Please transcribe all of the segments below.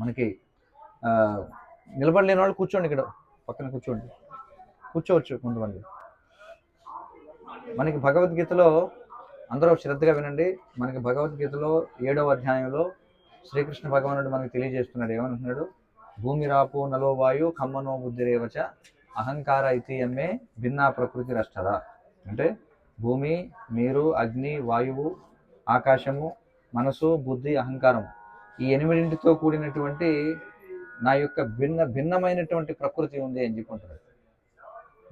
మనకి నిలబడలేని వాళ్ళు కూర్చోండి ఇక్కడ పక్కన కూర్చోండి. కూర్చోవచ్చు కొంతమంది. మనకి భగవద్గీతలో అందరూ శ్రద్ధగా వినండి. మనకి భగవద్గీతలో ఏడవ అధ్యాయంలో శ్రీకృష్ణ భగవానుడు మనకి తెలియజేస్తున్నాడు. ఏమంటున్నాడు భూమి రాపు నలో వాయు ఖమ్మనో బుద్ధిరేవచ అహంకార ఇతియమ్మే భిన్నా ప్రకృతి రష్టద. అంటే భూమి నీరు అగ్ని వాయువు ఆకాశము మనసు బుద్ధి అహంకారం ఈ ఎనిమిదింటితో కూడినటువంటి నా యొక్క భిన్న భిన్నమైనటువంటి ప్రకృతి ఉంది అని చెప్పుకుంటున్నాడు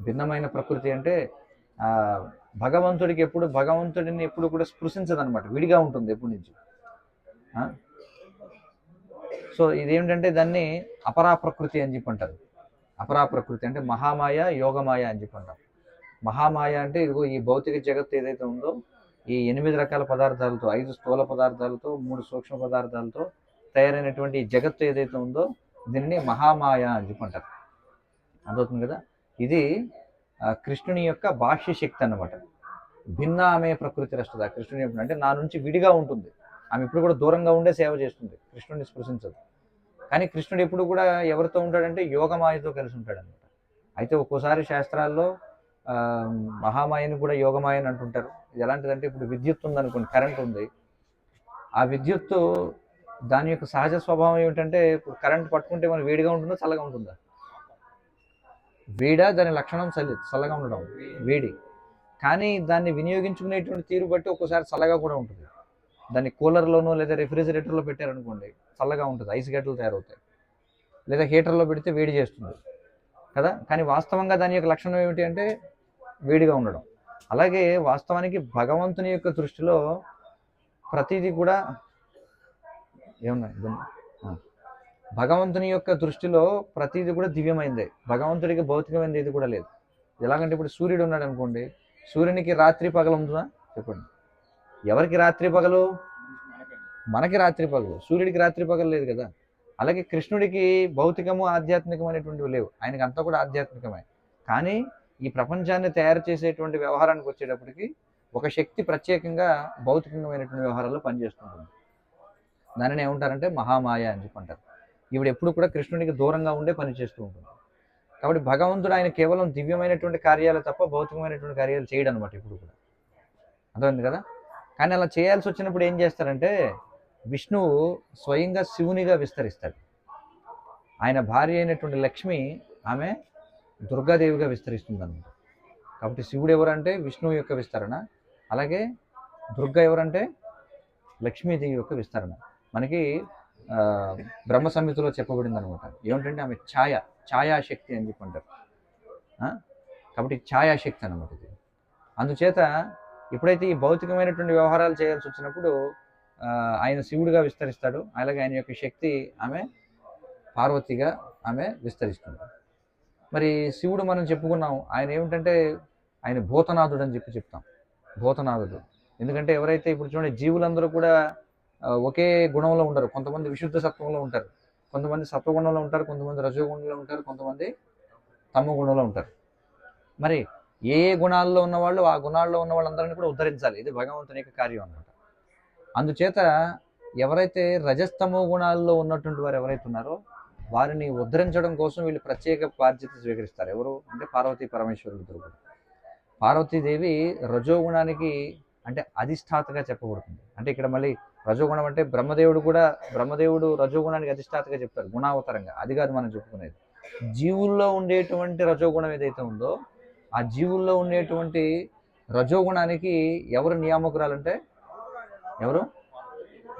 భిన్నమైన ప్రకృతి అంటే భగవంతుడికి ఎప్పుడు భగవంతుడిని ఎప్పుడు కూడా స్పృశించదనమాట విడిగా ఉంటుంది ఎప్పటి నుంచి. సో ఇదేమిటంటే దాన్ని అపరా ప్రకృతి అని చెప్పంటారు అపరా ప్రకృతి అంటే మహామాయ యోగమాయ అని చెప్పంటారు మహామాయ అంటే ఇదిగో ఈ భౌతిక జగత్తు ఏదైతే ఉందో ఈ ఎనిమిది రకాల పదార్థాలతో ఐదు స్థూల పదార్థాలతో మూడు సూక్ష్మ పదార్థాలతో తయారైనటువంటి జగత్తు ఏదైతే ఉందో దీనిని మహామాయ అని చెప్పుకుంటారు అర్థవుతుంది కదా? ఇది కృష్ణుని యొక్క బాహ్య శక్తి అన్నమాట. భిన్న ఆమె ప్రకృతి రష్టద. కృష్ణుని యొక్క అంటే నా నుంచి విడిగా ఉంటుంది. ఆమె ఇప్పుడు కూడా దూరంగా ఉండే సేవ చేస్తుంది. కృష్ణుడిని స్పృశించదు. కానీ కృష్ణుడు ఎప్పుడు కూడా ఎవరితో ఉంటాడంటే యోగమాయతో కలిసి ఉంటాడనమాట అయితే ఒక్కోసారి శాస్త్రాల్లో మహామాయని కూడా యోగమాయని అంటుంటారు. ఇది ఎలాంటిదంటే ఇప్పుడు విద్యుత్ ఉందనుకోండి కరెంట్ ఉంది. ఆ విద్యుత్తు దాని యొక్క సహజ స్వభావం ఏమిటంటే ఇప్పుడు కరెంట్ పట్టుకుంటే మనం వేడిగా ఉంటుందా చల్లగా ఉంటుందా? వేడా దాని లక్షణం చల్లి చల్లగా ఉండడం వేడి. కానీ దాన్ని వినియోగించుకునేటువంటి తీరు బట్టి ఒక్కోసారి చల్లగా కూడా ఉంటుంది. దాన్ని కూలర్లోనో లేదా రెఫ్రిజిరేటర్లో పెట్టారనుకోండి చల్లగా ఉంటుంది ఐస్ గడ్డలు తయారవుతాయి. లేదా హీటర్లో పెడితే వేడి చేస్తుంది. కదా? కానీ వాస్తవంగా దాని యొక్క లక్షణం ఏమిటి అంటే వేడిగా ఉండడం. అలాగే వాస్తవానికి భగవంతుని యొక్క దృష్టిలో ప్రతిదీ కూడా ఏమన్నా భగవంతుని యొక్క దృష్టిలో ప్రతిదీ కూడా దివ్యమైందే. భగవంతుడికి భౌతికమైనది ఏది కూడా లేదు. ఎలాగంటే ఇప్పుడు సూర్యుడు ఉన్నాడు అనుకోండి. సూర్యునికి రాత్రి పగలు ఉంటుందా? చెప్పండి. ఎవరికి రాత్రి పగలు? మనకి రాత్రి పగలు. సూర్యుడికి రాత్రి పగలు లేదు కదా. అలాగే కృష్ణుడికి భౌతికము ఆధ్యాత్మికం అనేటువంటివి లేవు. ఆయనకి అంతా కూడా ఆధ్యాత్మికమే. కానీ ఈ ప్రపంచాన్ని తయారు చేసేటువంటి వ్యవహారానికి వచ్చేటప్పటికి ఒక శక్తి ప్రత్యేకంగా భౌతికమైనటువంటి వ్యవహారాల్లో పనిచేస్తుంటుంది. దానిని ఏమంటారంటే మహామాయ అని చెప్పంటారు ఈవిడ ఎప్పుడు కూడా కృష్ణునికి దూరంగా ఉండే పని చేస్తూ ఉంటుంది. కాబట్టి భగవంతుడు ఆయన కేవలం దివ్యమైనటువంటి కార్యాలు తప్ప భౌతికమైనటువంటి కార్యాలు చేయడం అనమాట ఇప్పుడు కూడా. అర్థమైంది కదా? కానీ అలా చేయాల్సి వచ్చినప్పుడు ఏం చేస్తారంటే విష్ణువు స్వయంగా శివునిగా విస్తరిస్తాడు. ఆయన భార్య అయినటువంటి లక్ష్మి ఆమె దుర్గాదేవిగా విస్తరిస్తుంది అనమాట కాబట్టి శివుడు ఎవరంటే విష్ణువు యొక్క విస్తరణ అలాగే దుర్గా ఎవరంటే లక్ష్మీదేవి యొక్క విస్తరణ. మనకి బ్రహ్మ సంహితలో చెప్పబడింది అనమాట ఏమిటంటే ఆమె ఛాయ ఛాయాశక్తి అని చెప్పి అంటారు. కాబట్టి ఛాయాశక్తి అనమాట ఇది. అందుచేత ఎప్పుడైతే ఈ భౌతికమైనటువంటి వ్యవహారాలు చేయాల్సి వచ్చినప్పుడు ఆయన శివుడిగా విస్తరిస్తాడు అలాగే ఆయన యొక్క శక్తి ఆమె పార్వతిగా ఆమె విస్తరిస్తుంది. మరి శివుడు మనం చెప్పుకున్నాం ఆయన ఏమిటంటే ఆయన భూతనాథుడు అని చెప్పి చెప్తాం. భూతనాథుడు. ఎందుకంటే ఎవరైతే ఇప్పుడు చూడండి జీవులందరూ కూడా ఒకే గుణంలో ఉండరు. కొంతమంది విశుద్ధ సత్వంలో ఉంటారు. కొంతమంది సత్వగుణంలో ఉంటారు కొంతమంది రజోగుణంలో ఉంటారు కొంతమంది తమ గుణంలో ఉంటారు. మరి ఏ ఏ గుణాల్లో ఉన్నవాళ్ళు ఆ గుణాల్లో ఉన్న వాళ్ళందరినీ కూడా ఉద్ధరించాలి. ఇది భగవంతుని యొక్క కార్యం అన్నమాట. అందుచేత ఎవరైతే రజస్తమో గుణాల్లో ఉన్నటువంటి వారు ఎవరైతే ఉన్నారో వారిని ఉద్ధరించడం కోసం వీళ్ళు ప్రత్యేక బాధ్యత స్వీకరిస్తారు. ఎవరు? అంటే పార్వతీ పరమేశ్వరులు ఇద్దరు పార్వతీదేవి రజోగుణానికి అంటే అధిష్టాతగా చెప్పబడుతుంది. అంటే ఇక్కడ మళ్ళీ రజోగుణం అంటే బ్రహ్మదేవుడు కూడా బ్రహ్మదేవుడు రజోగుణానికి అధిష్టాతగా చెప్తారు గుణావతరంగా. అది కాదు మనం చెప్పుకునేది. జీవుల్లో ఉండేటువంటి రజోగుణం ఏదైతే ఉందో ఆ జీవుల్లో ఉండేటువంటి రజోగుణానికి ఎవరు నియామకురాలంటే? ఎవరు?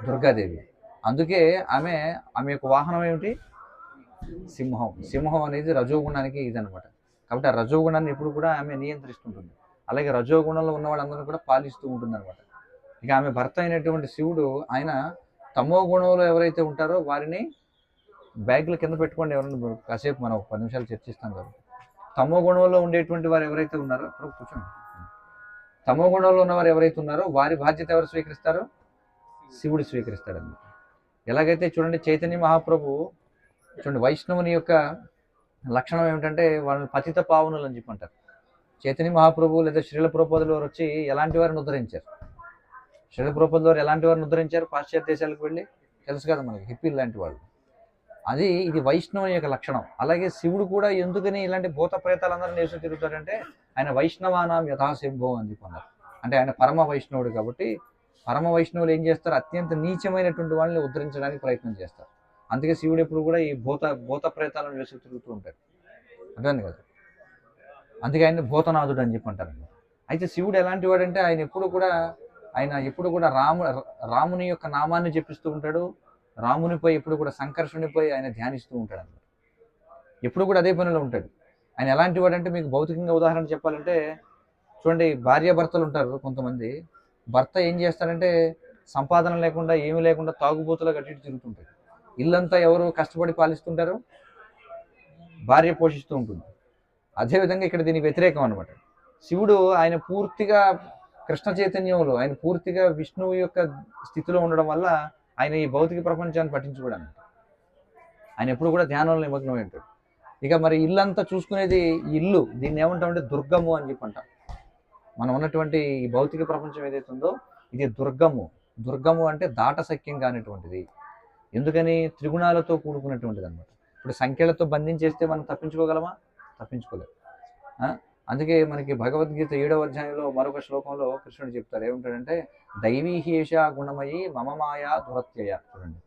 దుర్గాదేవి. అందుకే ఆమె ఆమె యొక్క వాహనం ఏమిటి? సింహం. సింహం అనేది రజోగుణానికి ఇదనమాట కాబట్టి ఆ రజోగుణాన్ని ఎప్పుడు కూడా ఆమె నియంత్రిస్తుంటుంది. అలాగే రజోగుణంలో ఉన్న వాళ్ళందరూ కూడా పాలిస్తూ ఉంటుంది అనమాట ఇక ఆమె భర్త అయినటువంటి శివుడు ఆయన తమో గుణంలో ఎవరైతే ఉంటారో వారిని బ్యాగుల కింద పెట్టుకోండి ఎవరైనా. కాసేపు మనం ఒక పది నిమిషాలు చర్చిస్తాం కదా. తమో గుణంలో ఉండేటువంటి వారు ఎవరైతే ఉన్నారో ఇప్పుడు కూర్చోండి. తమో గుణంలో ఉన్నవారు ఎవరైతే ఉన్నారో వారి బాధ్యత ఎవరు స్వీకరిస్తారో శివుడు స్వీకరిస్తాడు అనమాట ఎలాగైతే చూడండి చైతన్య మహాప్రభు చూడండి వైష్ణవుని యొక్క లక్షణం ఏమిటంటే వాళ్ళని పతిత పావనులు అని చెప్పి అంటారు చైతన్య మహాప్రభు లేదా శ్రీల ప్రోపదులు వారు వచ్చి ఎలాంటి వారిని ఉద్ధరించారు? శ్రీల ప్రోపదులు వారు ఎలాంటి వారిని ఉద్ధరించారు? పాశ్చాత్య దేశాలకు వెళ్ళి? తెలుసు కదా మనకి హిప్పీలు లాంటి వాళ్ళు. అది ఇది వైష్ణవం యొక్క లక్షణం. అలాగే శివుడు కూడా ఎందుకని ఇలాంటి భూత ప్రేతాలందరూ నేర్చు తిరుగుతాడంటే ఆయన వైష్ణవానాం యథాశంభవం అని చెప్పన్నారు అంటే ఆయన పరమ వైష్ణవుడు కాబట్టి పరమ వైష్ణవులు ఏం చేస్తారు? అత్యంత నీచమైనటువంటి వాళ్ళని ఉద్ధరించడానికి ప్రయత్నం చేస్తారు. అందుకే శివుడు ఎప్పుడు కూడా ఈ భూత భూత ప్రేతాలను వేసి తిరుగుతూ ఉంటాడు. అర్థమైంది కదా? అందుకే ఆయన భూతనాథుడు అని చెప్పి అంటారు అయితే శివుడు ఎలాంటి వాడంటే ఆయన ఎప్పుడు కూడా ఆయన ఎప్పుడు కూడా రాము రాముని యొక్క నామాన్ని జపిస్తూ ఉంటాడు. రామునిపై ఎప్పుడు కూడా సంకర్షునిపై ఆయన ధ్యానిస్తూ ఉంటాడు అన్నమాట ఎప్పుడు కూడా అదే పనిలో ఉంటాడు. ఆయన ఎలాంటి వాడంటే మీకు భౌతికంగా ఉదాహరణ చెప్పాలంటే చూడండి భార్యాభర్తలు ఉంటారు కొంతమంది. భర్త ఏం చేస్తాడంటే సంపాదన లేకుండా ఏమీ లేకుండా తాగుబోతులా కట్టి తిరుగుతుంటాడు. ఇల్లంతా ఎవరు కష్టపడి పాలిస్తుంటారు? భార్య పోషిస్తూ ఉంటుంది. అదేవిధంగా ఇక్కడ దీనికి వ్యతిరేకం అనమాట శివుడు ఆయన పూర్తిగా కృష్ణ చైతన్యంలో ఆయన పూర్తిగా విష్ణువు యొక్క స్థితిలో ఉండడం వల్ల ఆయన ఈ భౌతిక ప్రపంచాన్ని పట్టించుకోవడానికి ఆయన ఎప్పుడు కూడా ధ్యానంలో నిమగ్నమై ఉంటాడు. ఇక మరి ఇల్లంతా చూసుకునేది ఇల్లు దీన్ని ఏమంటామంటే దుర్గము అని చెప్పి అంటాం. మనం ఉన్నటువంటి ఈ భౌతిక ప్రపంచం ఏదైతే ఉందో ఇది దుర్గము. దుర్గము అంటే దాట సఖ్యం కానిటువంటిది. ఎందుకని త్రిగుణాలతో కూడుకున్నటువంటిది అనమాట ఇప్పుడు సంఖ్యలతో బంధించేస్తే మనం తప్పించుకోగలమా? తప్పించుకోలేము అందుకే మనకి భగవద్గీత ఏడవ అధ్యాయంలో మరొక శ్లోకంలో కృష్ణుడు చెప్తారు. ఏముంటాడంటే దైవీహేష గుణమయి మమ మాయా దురత్యయ చూడండి.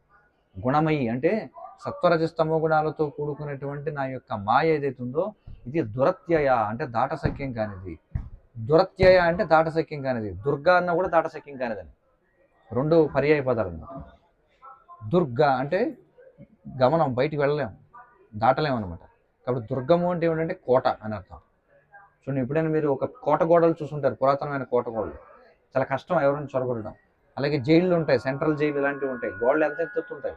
గుణమయి అంటే సత్వరజస్తమో గుణాలతో కూడుకున్నటువంటి నా యొక్క మాయ ఏదైతే ఉందో ఇది దురత్యయ అంటే దాటసఖ్యం కానిది. దురత్యయ అంటే దాటసఖ్యం కానిది. దుర్గా అన్న కూడా దాటసఖ్యం కానిదని. రెండు పర్యాయ పదాలు అన్నమాట. దుర్గ అంటే గమనం బయటికి వెళ్ళలేము దాటలేము అనమాట కాబట్టి దుర్గము అంటే ఏమిటంటే కోట అని అర్థం. చూడండి ఎప్పుడైనా మీరు ఒక కోట గోడలు చూసుంటారు పురాతనమైన కోట గోడలు. చాలా కష్టం ఎవరైనా చొరగొట్టడం. అలాగే జైళ్ళు ఉంటాయి సెంట్రల్ జైలు ఇలాంటివి ఉంటాయి గోడలు ఎంత ఎత్తుంటాయి.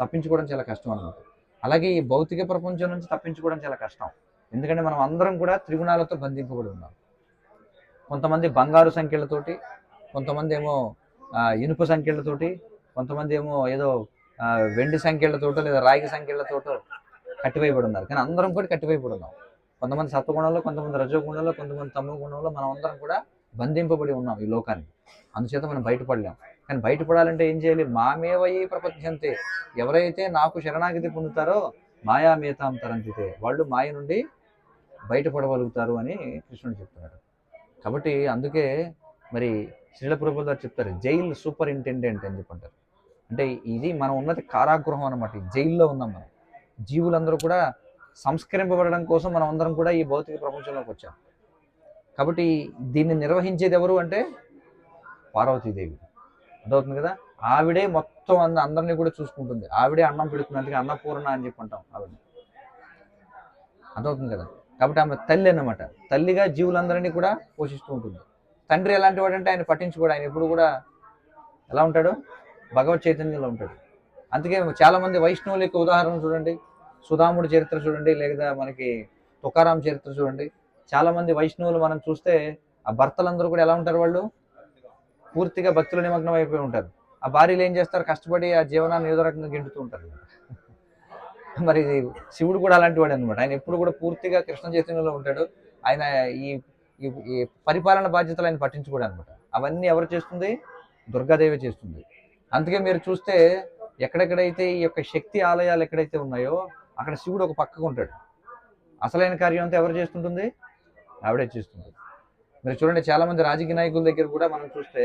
తప్పించుకోవడం చాలా కష్టం అనమాట అలాగే ఈ భౌతిక ప్రపంచం నుంచి తప్పించుకోవడం చాలా కష్టం. ఎందుకంటే మనం అందరం కూడా త్రిగుణాలతో బంధింపబడి ఉన్నాం. కొంతమంది బంగారు సంఖ్యలతోటి కొంతమంది ఏమో ఇనుప సంఖ్యలతోటి కొంతమంది ఏమో ఏదో వెండి సంఖ్యలతోటో లేదా రాగి సంఖ్యలతోటో కట్టివైపడి ఉన్నారు కానీ అందరం కూడా కట్టివైపడి ఉన్నాం కొంతమంది సత్వగుణంలో కొంతమంది రజోగుణంలో కొంతమంది తమో గుణంలో మనం అందరం కూడా బంధింపబడి ఉన్నాం ఈ లోకాన్ని. అందుచేత మనం బయటపడలేం. కానీ బయటపడాలంటే ఏం చేయాలి? మామేవయి ప్రపంచంతే. ఎవరైతే నాకు శరణాగతి పొందుతారో మాయా మేతాం తరంతితే. వాళ్ళు మాయ నుండి బయటపడగలుగుతారు అని కృష్ణుడు చెప్తున్నాడు. కాబట్టి అందుకే మరి శ్రీల ప్రభుత్వ గారు చెప్తారు జైల్ సూపరింటెండెంట్ అని చెప్పంటారు అంటే ఇది మనం ఉన్నది కారాగృహం అనమాట జైల్లో ఉన్నాం మనం. జీవులందరూ కూడా సంస్కరింపబడడం కోసం మనం అందరం కూడా ఈ భౌతిక ప్రపంచంలోకి వచ్చాం. కాబట్టి దీన్ని నిర్వహించేది ఎవరు అంటే పార్వతీదేవి. అర్థవుతుంది కదా? ఆవిడే మొత్తం అంద అందరినీ కూడా చూసుకుంటుంది. ఆవిడే అన్నం పెడుతుంది అందుకే అన్నపూర్ణ అని చెప్పి అంటాం ఆవిడ అర్థవుతుంది కదా? కాబట్టి ఆమె తల్లి అన్నమాట. తల్లిగా జీవులందరినీ కూడా పోషిస్తూ ఉంటుంది. తండ్రి ఎలాంటి వాడంటే ఆయన పట్టించుకోడు ఆయన ఎప్పుడు కూడా ఎలా ఉంటాడు? భగవత్ చైతన్యంలో ఉంటాడు. అందుకే చాలామంది వైష్ణవులకి వైష్ణవుల యొక్క ఉదాహరణ చూడండి సుధాముడి చరిత్ర చూడండి లేదా మనకి తుకారాం చరిత్ర చూడండి. చాలామంది వైష్ణవులు మనం చూస్తే ఆ భర్తలందరూ కూడా ఎలా ఉంటారు వాళ్ళు? పూర్తిగా భక్తులు నిమగ్నం అయిపోయి ఉంటారు. ఆ భార్యలు ఏం చేస్తారు? కష్టపడి ఆ జీవనాన్ని ఏదో రకంగా గిండుతూ ఉంటారు. మరి ఇది శివుడు కూడా అలాంటి వాడు అనమాట ఆయన ఎప్పుడు కూడా పూర్తిగా కృష్ణ చైతన్యంలో ఉంటాడు. ఆయన ఈ ఈ- ఈ పరిపాలన బాధ్యతలు ఆయన పట్టించుకోడు అనమాట అవన్నీ ఎవరు చేస్తుంది? దుర్గాదేవి చేస్తుంది. అందుకే మీరు చూస్తే ఎక్కడెక్కడైతే ఈ యొక్క శక్తి ఆలయాలు ఎక్కడైతే ఉన్నాయో అక్కడ శివుడు ఒక పక్కకు ఉంటాడు. అసలైన కార్యం అంతా ఎవరు చేస్తుంటుంది? ఆవిడే చేస్తుంది మీరు చూడండి చాలామంది రాజకీయ నాయకుల దగ్గర కూడా మనం చూస్తే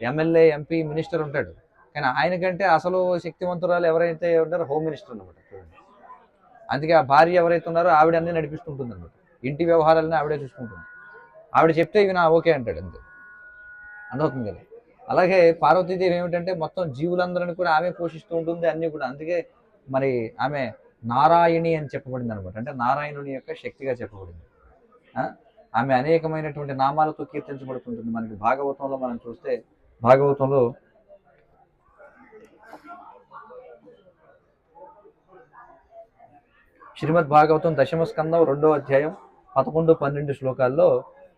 ఎమ్మెల్యే ఎంపీ మినిస్టర్ ఉంటాడు. కానీ ఆయనకంటే అసలు శక్తివంతురాలు ఎవరైతే ఉంటారో హోమ్ మినిస్టర్ అనమాట చూడండి. అందుకే ఆ భార్య ఎవరైతే ఉన్నారో ఆవిడ అన్నీ నడిపిస్తుంటుంది అనమాట ఇంటి వ్యవహారాలని ఆవిడే చూసుకుంటుంది. ఆవిడ చెప్తే ఇవి నా ఓకే అంటాడు అంతే. అర్థమవుతుంది కదా. అలాగే పార్వతీదేవి ఏమిటంటే మొత్తం జీవులందరిని కూడా ఆమె పోషిస్తూ ఉంటుంది అన్నీ కూడా. అందుకే మరి ఆమె నారాయణి అని చెప్పబడింది అనమాట అంటే నారాయణుని యొక్క శక్తిగా చెప్పబడింది. ఆమె అనేకమైనటువంటి నామాలతో కీర్తించబడుతుంటుంది. మనకి భాగవతంలో మనం చూస్తే భాగవతంలో శ్రీమద్ భాగవతం దశమ స్కందం రెండో అధ్యాయం పదకొండు పన్నెండు శ్లోకాల్లో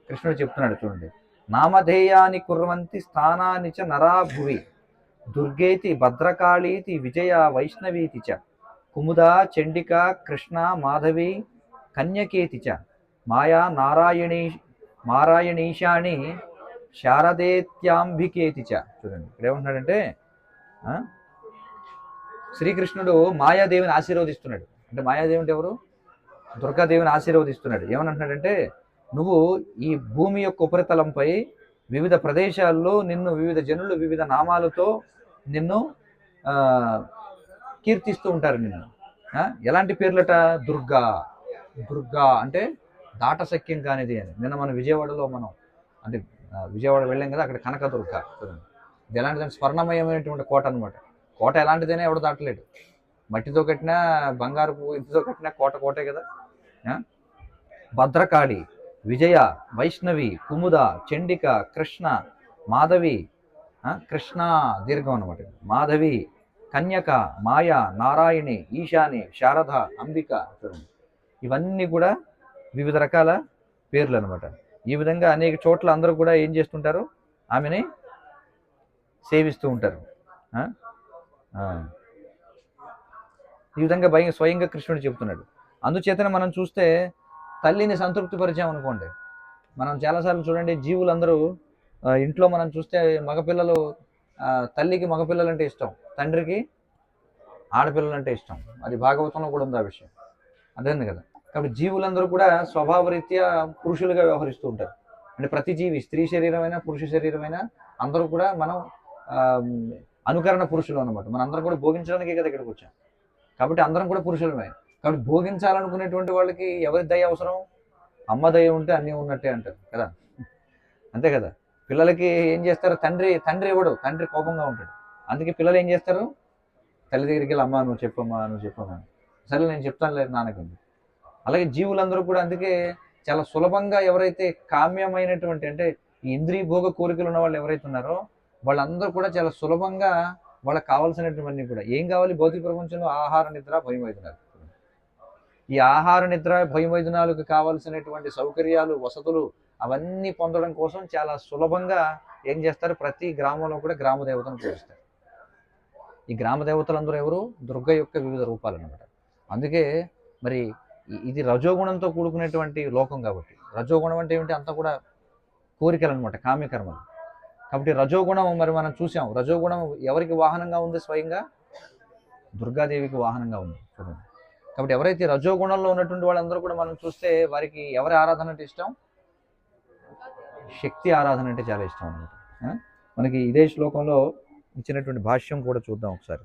కృష్ణుడు చెప్తున్నాడు చూడండి. నామధేయాని కుర్వంతి స్థానాని చ నరాభువి. దుర్గేతి భద్రకాళీతి విజయ వైష్ణవీతి చ. కుముదా చండిక కృష్ణ మాధవి కన్యకేతి చ. మాయా నారాయణీ మారాయణీషాణి శారదేత్యాంబికేతి చ. చూడండి ఇక్కడ ఏమంటున్నాడంటే శ్రీకృష్ణుడు మాయాదేవిని ఆశీర్వదిస్తున్నాడు. అంటే మాయాదేవి అంటే ఎవరు? దుర్గాదేవిని ఆశీర్వదిస్తున్నాడు. ఏమనంటున్నాడంటే నువ్వు ఈ భూమి యొక్క ఉపరితలంపై వివిధ ప్రదేశాల్లో నిన్ను వివిధ జనులు వివిధ నామాలతో నిన్ను కీర్తిస్తూ ఉంటారు నిన్ను. ఎలాంటి పేర్లట? దుర్గా. దుర్గా అంటే దాటశక్యం కానిది అని. నిన్న మన విజయవాడలో మనం అంటే విజయవాడ వెళ్ళాం కదా అక్కడ కనకదుర్గ ఇది ఎలాంటిదంటే స్వర్ణమయమైనటువంటి కోట అనమాట కోట ఎలాంటిదైనా ఎవడు దాటలేడు. మట్టితో కట్టినా బంగారు ఇంటితో కట్టినా కోట కోటే కదా. భద్రకాళి. విజయ వైష్ణవి కుముద చండిక కృష్ణ మాధవి కృష్ణ దీర్ఘం అనమాట మాధవి కన్యక మాయ నారాయణి ఈశాని శారద అంబిక చూడండి ఇవన్నీ కూడా వివిధ రకాల పేర్లు అనమాట ఈ విధంగా అనేక చోట్ల అందరూ కూడా ఏం చేస్తుంటారు? ఆమెని సేవిస్తూ ఉంటారు. ఈ విధంగా భయం స్వయంగా కృష్ణుడు చెప్తున్నాడు అందుచేతనే మనం చూస్తే తల్లిని సంతృప్తి పరిచామనుకోండి మనం చాలాసార్లు చూడండి జీవులందరూ ఇంట్లో మనం చూస్తే మగపిల్లలు తల్లికి మగపిల్లలు అంటే ఇష్టం తండ్రికి ఆడపిల్లలు అంటే ఇష్టం. అది భాగవతంలో కూడా ఉంది ఆ విషయం. అదేంది కదా. కాబట్టి జీవులందరూ కూడా స్వభావరీత్యా పురుషులుగా వ్యవహరిస్తూ ఉంటారు. అంటే ప్రతి జీవి స్త్రీ శరీరమైనా పురుష శరీరమైనా అందరూ కూడా మనం అనుకరణ పురుషులు అనమాట మనందరం కూడా భోగించడానికే కదా ఇక్కడికి వచ్చాం. కాబట్టి అందరం కూడా పురుషులమే. కాబట్టి భోగించాలనుకునేటువంటి వాళ్ళకి ఎవరి దయ అవసరం? అమ్మ దయ ఉంటే అన్నీ ఉన్నట్టే అంటారు కదా? అంతే కదా? పిల్లలకి ఏం చేస్తారు? తండ్రి తండ్రి ఇవ్వడు తండ్రి కోపంగా ఉంటాడు. అందుకే పిల్లలు ఏం చేస్తారు? తల్లి దగ్గరికి వెళ్ళి అమ్మా నువ్వు చెప్పమ్మా నువ్వు చెప్పమ్మా సరే నేను చెప్తాను లేదు నాన్నకి అలాగే జీవులందరూ కూడా అందుకే చాలా సులభంగా ఎవరైతే కామ్యమైనటువంటి అంటే ఈ ఇంద్రియ భోగ కోరికలు ఉన్న వాళ్ళు ఎవరైతే ఉన్నారో వాళ్ళందరూ కూడా చాలా సులభంగా వాళ్ళకి కావాల్సినటువంటి కూడా ఏం కావాలి? భౌతిక ప్రపంచంలో ఆహార నిద్ర భయం వైద్యునాలు ఈ ఆహార నిద్ర భయమైదనాలకు కావలసినటువంటి కావాల్సినటువంటి సౌకర్యాలు వసతులు అవన్నీ పొందడం కోసం చాలా సులభంగా ఏం చేస్తారు? ప్రతి గ్రామంలో కూడా గ్రామ దేవతను పూజిస్తారు. ఈ గ్రామ దేవతలందరూ ఎవరు? దుర్గ యొక్క వివిధ రూపాలు అన్నమాట అందుకే మరి ఇది రజోగుణంతో కూడుకునేటువంటి లోకం కాబట్టి. రజోగుణం అంటే ఏమిటి? అంతా కూడా కోరికలు అనమాట కామ్యకర్మలు. కాబట్టి రజోగుణం మరి మనం చూసాం. రజోగుణం ఎవరికి వాహనంగా ఉంది స్వయంగా? దుర్గాదేవికి వాహనంగా ఉంది. చూడండి. కాబట్టి ఎవరైతే రజోగుణంలో ఉన్నటువంటి వాళ్ళందరూ కూడా మనం చూస్తే వారికి ఎవరి ఆరాధన అంటే ఇష్టం? శక్తి ఆరాధన అంటే చాలా ఇష్టం అనమాట మనకి ఇదే శ్లోకంలో ఇచ్చినటువంటి భాష్యం కూడా చూద్దాం ఒకసారి.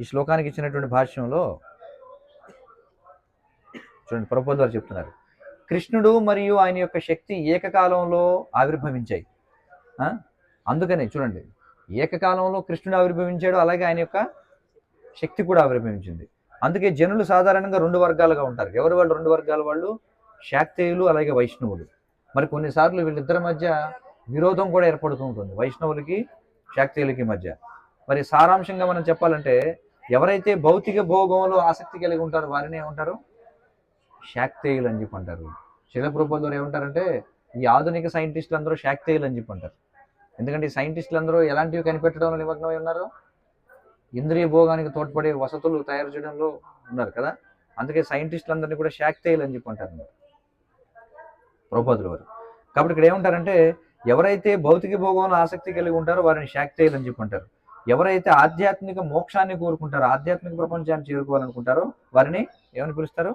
ఈ శ్లోకానికి ఇచ్చినటువంటి భాష్యంలో చూడండి ప్రభుత్వ వారు చెప్తున్నారు. కృష్ణుడు మరియు ఆయన యొక్క శక్తి ఏకకాలంలో ఆవిర్భవించాయి. అందుకనే చూడండి ఏకకాలంలో కృష్ణుడు ఆవిర్భవించాడు అలాగే ఆయన యొక్క శక్తి కూడా ఆవిర్భవించింది. అందుకే జనులు సాధారణంగా రెండు వర్గాలుగా ఉంటారు. ఎవరు వాళ్ళు? రెండు వర్గాల వాళ్ళు శాక్తేయులు అలాగే వైష్ణవులు. మరి కొన్నిసార్లు వీళ్ళిద్దరి మధ్య విరోధం కూడా ఏర్పడుతూ ఉంటుంది. వైష్ణవులకి శాక్తేయులకి మధ్య. మరి సారాంశంగా మనం చెప్పాలంటే ఎవరైతే భౌతిక భోగంలో ఆసక్తి కలిగి ఉంటారో వారిని ఏమంటారు? శాక్తేయులు అని చెప్పి అంటారు. శిలప్రూపల ద్వారా ఏమంటారంటే ఈ ఆధునిక సైంటిస్టులు అందరూ శాక్తేయులు అని చెప్పి అంటారు. ఎందుకంటే సైంటిస్టులు అందరూ ఎలాంటివి కనిపెట్టడంలో నిమగ్నమై ఉన్నారు? ఇంద్రియ భోగానికి తోడ్పడే వసతులు తయారు చేయడంలో ఉన్నారు కదా? అందుకే సైంటిస్టులు అందరినీ కూడా శాక్తేయులు అని చెప్పి అంటారు అన్నమాట. వారు కాబట్టి ఇక్కడ ఏమంటారంటే ఎవరైతే భౌతిక భోగంలో ఆసక్తి కలిగి ఉంటారో వారిని శాక్తేయులు అని చెప్పి అంటారు. ఎవరైతే ఆధ్యాత్మిక మోక్షాన్ని కోరుకుంటారో ఆధ్యాత్మిక ప్రపంచాన్ని చేరుకోవాలనుకుంటారో వారిని ఏమని పిలుస్తారు?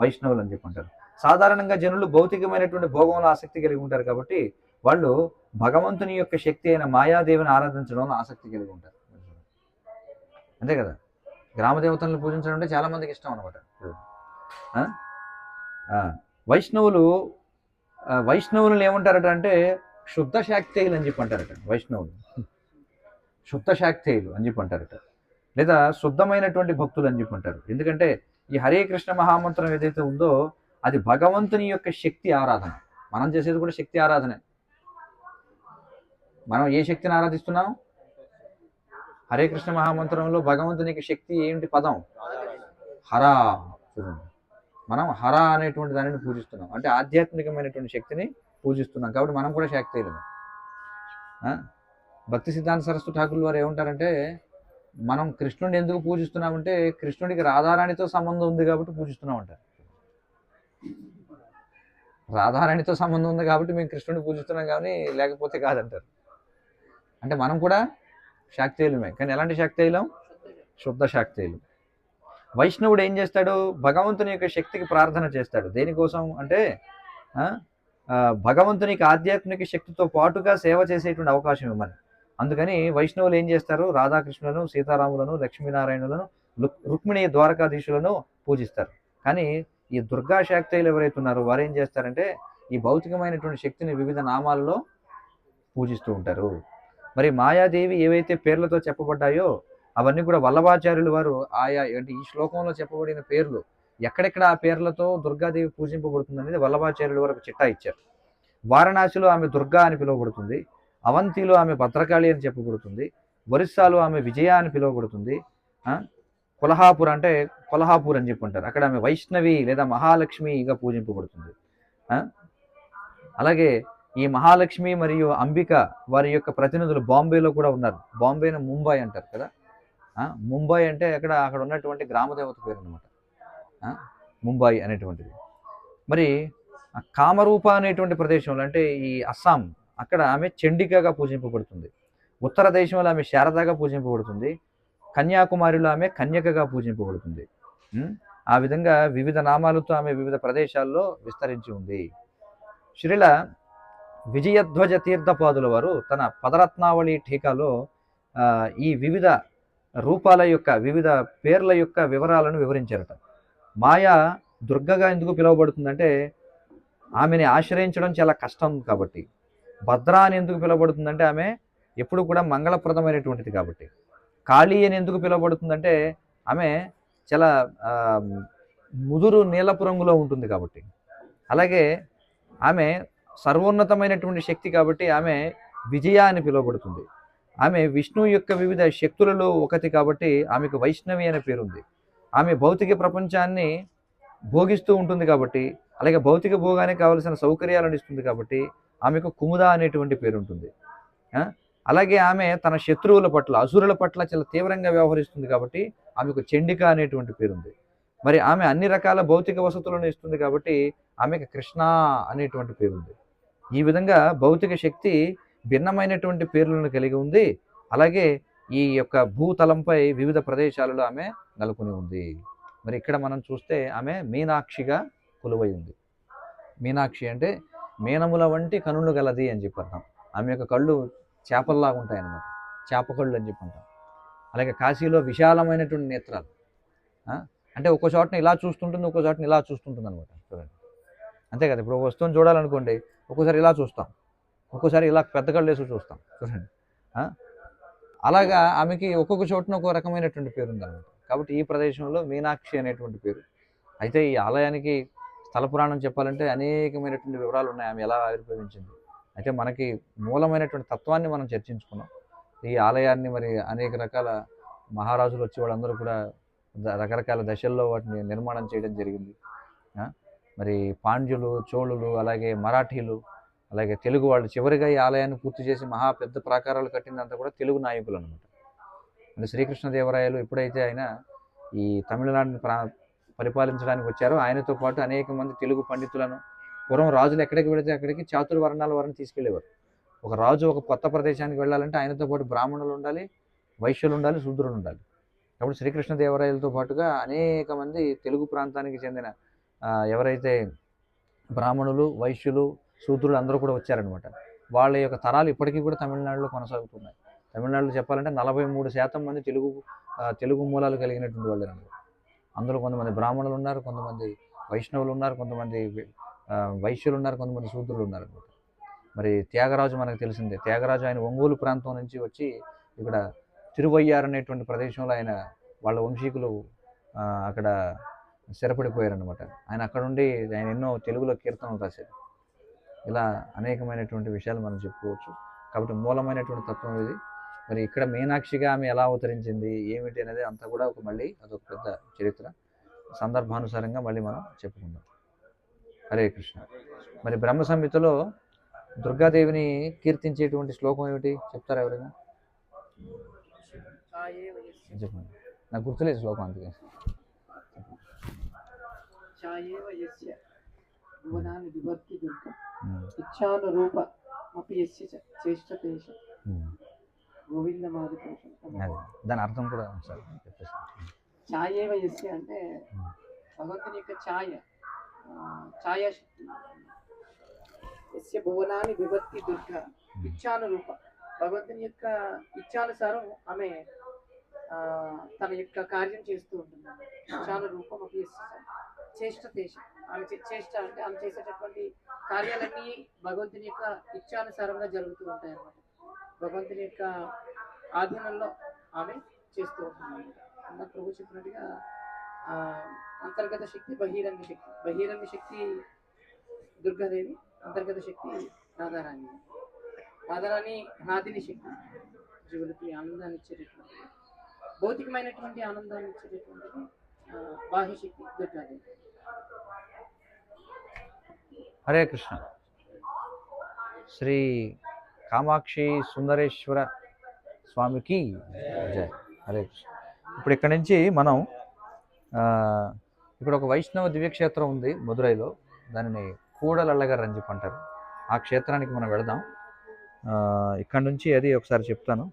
వైష్ణవులు అని చెప్పి అంటారు. సాధారణంగా జనులు భౌతికమైనటువంటి భోగంలో ఆసక్తి కలిగి ఉంటారు కాబట్టి వాళ్ళు భగవంతుని యొక్క శక్తి అయిన మాయాదేవిని ఆరాధించడంలో ఆసక్తి కలిగి ఉంటారు. అంతే కదా? గ్రామ దేవతలను పూజించడం అంటే చాలామందికి ఇష్టం అనమాట వైష్ణవులు వైష్ణవులను ఏమంటారట అంటే శుద్ధ శాక్తేయులు అని చెప్పి అంటారట వైష్ణవులు. శుద్ధ శాక్తేయులు అని చెప్పి అంటారట. లేదా శుద్ధమైనటువంటి భక్తులు అని చెప్పి అంటారు. ఎందుకంటే ఈ హరే కృష్ణ మహామంత్రం ఏదైతే ఉందో అది భగవంతుని యొక్క శక్తి ఆరాధన. మనం చేసేది కూడా శక్తి ఆరాధనే. మనం ఏ శక్తిని ఆరాధిస్తున్నాం? హరే కృష్ణ మహామంత్రంలో భగవంతునికి శక్తి ఏంటి పదం? హర చూడండి మనం హర అనేటువంటి దానిని పూజిస్తున్నాం. అంటే ఆధ్యాత్మికమైనటువంటి శక్తిని పూజిస్తున్నాం. కాబట్టి మనం కూడా శాక్తేయులమే ఆ? భక్తి సిద్ధాంత సరస్వతి ఠాకూర్ వారు ఏమంటారంటే మనం కృష్ణుడిని ఎందుకు పూజిస్తున్నామంటే కృష్ణుడికి రాధారాణితో సంబంధం ఉంది కాబట్టి పూజిస్తున్నాం అంటారు రాధారాణితో సంబంధం ఉంది కాబట్టి మేము కృష్ణుడిని పూజిస్తున్నాం కానీ లేకపోతే కాదంటారు. అంటే మనం కూడా శాక్తేయులమే కానీ ఎలాంటి శాక్తేయులం శుద్ధ శాక్తేయులు వైష్ణవుడు ఏం చేస్తాడు? భగవంతుని యొక్క శక్తికి ప్రార్థన చేస్తాడు. దేనికోసం అంటే భగవంతునికి ఆధ్యాత్మిక శక్తితో పాటుగా సేవ చేసేటువంటి అవకాశం ఇవ్వమని. అందుకని వైష్ణవులు ఏం చేస్తారు? రాధాకృష్ణులను సీతారాములను లక్ష్మీనారాయణులను రుక్మిణి ద్వారకాధీశులను పూజిస్తారు. కానీ ఈ దుర్గా శాక్తేయులు ఎవరైతే ఉన్నారో వారు ఏం చేస్తారంటే ఈ భౌతికమైనటువంటి శక్తిని వివిధ నామాలలో పూజిస్తూ ఉంటారు. మరి మాయాదేవి ఏవైతే పేర్లతో చెప్పబడ్డాయో అవన్నీ కూడా వల్లభాచార్యులు వారు ఆయా అంటే ఈ శ్లోకంలో చెప్పబడిన పేర్లు ఎక్కడెక్కడ ఆ పేర్లతో దుర్గాదేవి పూజింపబడుతుంది అనేది వల్లభాచార్యుల వరకు చిట్టా ఇచ్చారు. వారణాసిలో ఆమె దుర్గా అని పిలువబడుతుంది. అవంతిలో ఆమె భద్రకాళి అని చెప్పబడుతుంది. ఒరిస్సాలో ఆమె విజయ అని పిలువబడుతుంది. కొల్హాపూర్ అంటే కొల్హాపూర్ అని చెప్పి అక్కడ ఆమె వైష్ణవి లేదా మహాలక్ష్మిగా పూజింపబడుతుంది. అలాగే ఈ మహాలక్ష్మి మరియు అంబిక వారి యొక్క ప్రతినిధులు బాంబేలో కూడా ఉన్నారు. బాంబేను ముంబై అంటారు కదా? ముంబై అంటే అక్కడ అక్కడ ఉన్నటువంటి గ్రామదేవత పేరు అనమాట ముంబై అనేటువంటిది. మరి కామరూప అనేటువంటి ప్రదేశంలో అంటే ఈ అస్సాం అక్కడ ఆమె చండికగా పూజింపబడుతుంది. ఉత్తర దేశంలో ఆమె శారదాగా పూజింపబడుతుంది. కన్యాకుమారిలో ఆమె కన్యకగా పూజింపబడుతుంది. ఆ విధంగా వివిధ నామాలతో ఆమె వివిధ ప్రదేశాల్లో విస్తరించి ఉంది. శ్రీల విజయధ్వజ తీర్థపాదుల వారు తన పదరత్నావళి టీకాలో ఈ వివిధ రూపాల యొక్క వివిధ పేర్ల యొక్క వివరాలను వివరించారట. మాయ దుర్గగా ఎందుకు పిలువబడుతుందంటే ఆమెని ఆశ్రయించడం చాలా కష్టం కాబట్టి. భద్ర అని ఎందుకు పిలువబడుతుందంటే ఆమె ఎప్పుడు కూడా మంగళప్రదమైనటువంటిది కాబట్టి. కాళీ అని ఎందుకు పిలువబడుతుందంటే ఆమె చాలా ముదురు నీలపు రంగులో ఉంటుంది కాబట్టి. అలాగే ఆమె సర్వోన్నతమైనటువంటి శక్తి కాబట్టి ఆమె విజయ అని పిలువబడుతుంది. ఆమె విష్ణు యొక్క వివిధ శక్తులలో ఒకటి కాబట్టి ఆమెకు వైష్ణవి అనే పేరుంది ఆమె భౌతిక ప్రపంచాన్ని భోగిస్తూ ఉంటుంది కాబట్టి అలాగే భౌతిక భోగానికి కావలసిన సౌకర్యాలను ఇస్తుంది కాబట్టి ఆమెకు కుముద అనేటువంటి పేరు ఉంటుంది. అలాగే ఆమె తన శత్రువుల పట్ల అసురుల పట్ల చాలా తీవ్రంగా వ్యవహరిస్తుంది కాబట్టి ఆమెకు చండిక అనేటువంటి పేరుంది మరి ఆమె అన్ని రకాల భౌతిక వసతులను ఇస్తుంది కాబట్టి ఆమెకు కృష్ణ అనేటువంటి పేరుంది ఈ విధంగా భౌతిక శక్తి భిన్నమైనటువంటి పేర్లను కలిగి ఉంది. అలాగే ఈ యొక్క భూతలంపై వివిధ ప్రదేశాలలో ఆమె నెలకొని ఉంది. మరి ఇక్కడ మనం చూస్తే ఆమె మీనాక్షిగా కొలువై ఉంది. మీనాక్షి అంటే మీనముల వంటి కనులు గలది అని చెప్పి అర్థం. ఆమె యొక్క కళ్ళు చేపల్లాగా ఉంటాయి అన్నమాట చేప కళ్ళు అని చెప్పి అంటాం. అలాగే కాశీలో విశాలమైనటువంటి నేత్రాలు. అంటే ఒక్కో చోటని ఇలా చూస్తుంటుంది ఒక్కో చోటని ఇలా చూస్తుంటుంది అనమాట చూడండి. అంతే కదా. ఇప్పుడు ఒక వస్తువుని చూడాలనుకోండి ఒక్కోసారి ఇలా చూస్తాం. ఒక్కోసారి ఇలా పెద్ద కళ్ళు వేసి చూస్తాం. చూడండి. అలాగా ఆమెకి ఒక్కొక్క చోటున ఒక్కో రకమైనటువంటి పేరు ఉందన్నమాట కాబట్టి ఈ ప్రదేశంలో మీనాక్షి అనేటువంటి పేరు. అయితే ఈ ఆలయానికి స్థల పురాణం చెప్పాలంటే అనేకమైనటువంటి వివరాలు ఉన్నాయి. ఆమె ఎలా ఆవిర్భవించింది? అయితే మనకి మూలమైనటువంటి తత్వాన్ని మనం చర్చించుకున్నాం. ఈ ఆలయాన్ని మరి అనేక రకాల మహారాజులు వచ్చి వాళ్ళందరూ కూడా రకరకాల దశల్లో వాటిని నిర్మాణం చేయడం జరిగింది. మరి పాండ్యులు చోళులు అలాగే మరాఠీలు అలాగే తెలుగు వాళ్ళు చివరిగా ఈ ఆలయాన్ని పూర్తి చేసి మహా పెద్ద ప్రాకారాలు కట్టిందంతా కూడా తెలుగు నాయకులు అనమాట అంటే శ్రీకృష్ణదేవరాయలు ఎప్పుడైతే ఆయన ఈ తమిళనాడుని ప్రా పరిపాలించడానికి వచ్చారో ఆయనతో పాటు అనేక మంది తెలుగు పండితులను పూర్వం రాజులు ఎక్కడికి వెళితే అక్కడికి చాతుర్వర్ణాల వారిని తీసుకెళ్ళేవారు. ఒక రాజు ఒక కొత్త ప్రదేశానికి వెళ్ళాలంటే ఆయనతో పాటు బ్రాహ్మణులు ఉండాలి వైశ్యులు ఉండాలి శూద్రులు ఉండాలి. కాబట్టి శ్రీకృష్ణదేవరాయలతో పాటుగా అనేక మంది తెలుగు ప్రాంతానికి చెందిన ఎవరైతే బ్రాహ్మణులు వైశ్యులు శూద్రులు అందరూ కూడా వచ్చారనమాట వాళ్ళ యొక్క తరాలు ఇప్పటికీ కూడా తమిళనాడులో కొనసాగుతున్నాయి. తమిళనాడులో చెప్పాలంటే నలభై మూడు శాతం మంది తెలుగు తెలుగు మూలాలు కలిగినటువంటి వాళ్ళు అనమాట అందులో కొంతమంది బ్రాహ్మణులు ఉన్నారు కొంతమంది వైష్ణవులు ఉన్నారు కొంతమంది వైశ్యులు ఉన్నారు కొంతమంది శూద్రులు ఉన్నారు అనమాట మరి త్యాగరాజు మనకు తెలిసిందే. త్యాగరాజు ఆయన ఒంగోలు ప్రాంతం నుంచి వచ్చి ఇక్కడ తిరువయ్యారు అనేటువంటి ప్రదేశంలో ఆయన వాళ్ళ వంశీకులు అక్కడ స్థిరపడిపోయారనమాట ఆయన అక్కడ నుండి ఆయన ఎన్నో తెలుగులో కీర్తనలు రాశారు. ఇలా అనేకమైనటువంటి విషయాలు మనం చెప్పుకోవచ్చు. కాబట్టి మూలమైనటువంటి తత్వం ఇది. మరి ఇక్కడ మీనాక్షిగా ఆమె ఎలా అవతరించింది ఏమిటి అనేది అంతా కూడా ఒక మళ్ళీ అదొక పెద్ద చరిత్ర. సందర్భానుసారంగా మళ్ళీ మనం చెప్పుకుందాం. హరే కృష్ణ. మరి బ్రహ్మ సంహితలో దుర్గాదేవిని కీర్తించేటువంటి శ్లోకం ఏమిటి? చెప్తారా ఎవరైనా? చెప్పండి. నాకు గుర్తులేదు శ్లోకం అందుకే. యస్య భువనాన్ని దుర్గ. అపి యస్య. గోవిందమాది దాని అర్థం కూడా సార్ ఛాయేవ యస్య అంటే. భగవంతుని యొక్క ఛాయ. ఆ, ఛాయ శక్తి యస్య భువనాన్ని విభక్తి దుర్గ. ఇచ్ఛానురూప. భగవంతుని యొక్క ఇచ్ఛానుసారం ఆమె తన యొక్క కార్యం చేస్తూ ఉంటుంది. ఇచ్ఛానురూపం అవి చేష్ట దేశం ఆమె చే- చేష్ట అంటే ఆమె చేసేటటువంటి కార్యాలన్నీ భగవంతుని యొక్క ఇచ్ఛానుసారంగా జరుగుతూ ఉంటాయి అన్నమాట భగవంతుని యొక్క ఆధీనంలో ఆమె చేస్తూ ఉంటుంది అన్న ప్రభు చెప్పినట్టుగా అంతర్గత శక్తి బహిరంగ శక్తి బహిరంగ శక్తి దుర్గాదేవి అంతర్గత శక్తి రాధారాణి. రాధారాణి నాదిని శక్తి జీవులకి ఆనందాన్ని ఇచ్చేటటువంటి భౌతికమైనటువంటి ఆనందాన్ని ఇచ్చేటటువంటిది బాహ్యశక్తి శక్తి దుర్గాదేవి. హరే కృష్ణ. శ్రీ కామాక్షి సుందరేశ్వర స్వామికి జయ హరే కృష్ణ. ఇప్పుడు ఇక్కడ నుంచి మనం ఇప్పుడు ఒక వైష్ణవ దివ్యక్షేత్రం ఉంది మదురైలో దానిని కూడలల్లగా రంజిప్ అంటారు. ఆ క్షేత్రానికి మనం వెళదాం. ఇక్కడి ఇక్కడ నుంచి అది ఒకసారి చెప్తాను.